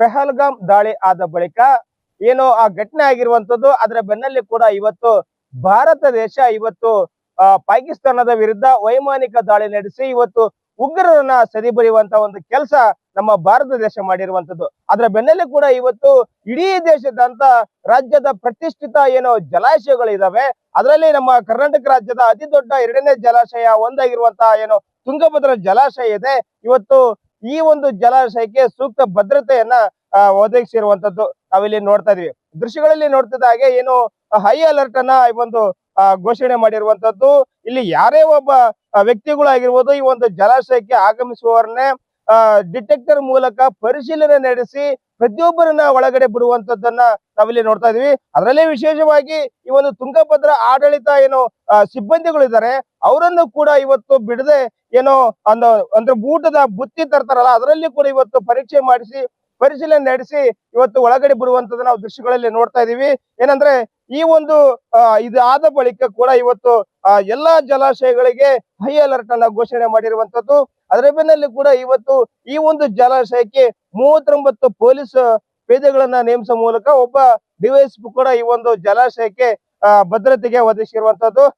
ಪೆಹಲ್ಗಾಮ್ ದಾಳಿ ಆದ ಬಳಿಕ ಏನು ಆ ಘಟನೆ ಆಗಿರುವಂತದ್ದು ಅದರ ಬೆನ್ನಲ್ಲಿ ಕೂಡ ಇವತ್ತು ಭಾರತ ದೇಶ, ಇವತ್ತು ಪಾಕಿಸ್ತಾನದ ವಿರುದ್ಧ ವೈಮಾನಿಕ ದಾಳಿ ನಡೆಸಿ ಇವತ್ತು ಉಗ್ರರನ್ನ ಸದಿಬರಿಯುವಂತ ಒಂದು ಕೆಲಸ ನಮ್ಮ ಭಾರತ ದೇಶ ಮಾಡಿರುವಂತದ್ದು ಅದರ ಬೆನ್ನಲ್ಲೇ ಕೂಡ ಇವತ್ತು ಇಡೀ ದೇಶದಂತ ರಾಜ್ಯದ ಪ್ರತಿಷ್ಠಿತ ಏನು ಜಲಾಶಯಗಳಿದಾವೆ. ಅದರಲ್ಲಿ ನಮ್ಮ ಕರ್ನಾಟಕ ರಾಜ್ಯದ ಅತಿ ದೊಡ್ಡ ಎರಡನೇ ಜಲಾಶಯ ಒಂದಾಗಿರುವಂತಹ ಏನು ತುಂಗಭದ್ರಾ ಜಲಾಶಯ ಇದೆ. ಇವತ್ತು ಈ ಒಂದು ಜಲಾಶಯಕ್ಕೆ ಸೂಕ್ತ ಭದ್ರತೆಯನ್ನ ಒದಗಿಸಿರುವಂತದ್ದು ನಾವಿಲ್ಲಿ ನೋಡ್ತಾ ಇದೀವಿ. ದೃಶ್ಯಗಳಲ್ಲಿ ನೋಡ್ತಿದ್ದ ಹಾಗೆ ಏನು ಹೈ ಅಲರ್ಟ್ ಅನ್ನ ಈ ಒಂದು ಘೋಷಣೆ ಮಾಡಿರುವಂತದ್ದು. ಇಲ್ಲಿ ಯಾರೇ ಒಬ್ಬ ವ್ಯಕ್ತಿಗಳಾಗಿರ್ಬೋದು ಈ ಒಂದು ಜಲಾಶಯಕ್ಕೆ ಆಗಮಿಸುವವರನ್ನೇ ಡಿಟೆಕ್ಟರ್ ಮೂಲಕ ಪರಿಶೀಲನೆ ನಡೆಸಿ ಪ್ರತಿಯೊಬ್ಬರನ್ನ ಒಳಗಡೆ ಬಿಡುವಂತದ್ದನ್ನ ನಾವಿಲ್ಲಿ ನೋಡ್ತಾ ಇದೀವಿ. ಅದರಲ್ಲೇ ವಿಶೇಷವಾಗಿ ಈ ಒಂದು ತುಂಗಭದ್ರಾ ಆಡಳಿತ ಏನು ಸಿಬ್ಬಂದಿಗಳು ಸಿಬ್ಬಂದಿಗಳಿದ್ದಾರೆ ಅವರನ್ನು ಕೂಡ ಇವತ್ತು ಬಿಡದೆ ಏನೋ ಒಂದು, ಅಂದ್ರೆ ಊಟದ ಬುತ್ತಿ ತರ್ತಾರಲ್ಲ, ಅದರಲ್ಲಿ ಕೂಡ ಇವತ್ತು ಪರೀಕ್ಷೆ ಮಾಡಿಸಿ ಪರಿಶೀಲನೆ ನಡೆಸಿ ಇವತ್ತು ಒಳಗಡೆ ಬರುವಂತದ್ದು ನಾವು ದೃಶ್ಯಗಳಲ್ಲಿ ನೋಡ್ತಾ ಇದೀವಿ. ಏನಂದ್ರೆ ಈ ಒಂದು ಇದು ಆದ ಬಳಿಕ ಕೂಡ ಇವತ್ತು ಎಲ್ಲಾ ಜಲಾಶಯಗಳಿಗೆ ಹೈ ಅಲರ್ಟ್ ಅನ್ನ ಘೋಷಣೆ ಮಾಡಿರುವಂತದ್ದು. ಅದರ ಬೆನ್ನಲ್ಲಿ ಕೂಡ ಇವತ್ತು ಈ ಒಂದು ಜಲಾಶಯಕ್ಕೆ ಮೂವತ್ತೊಂಬತ್ತು ಪೊಲೀಸ್ ಪೇದೆಗಳನ್ನ ನೇಮಿಸುವ ಮೂಲಕ ಒಬ್ಬ ಡಿವೈಎಸ್ಪಿ ಕೂಡ ಈ ಒಂದು ಜಲಾಶಯಕ್ಕೆ ಭದ್ರತೆಗೆ ಒದಗಿಸಿರುವಂತದ್ದು.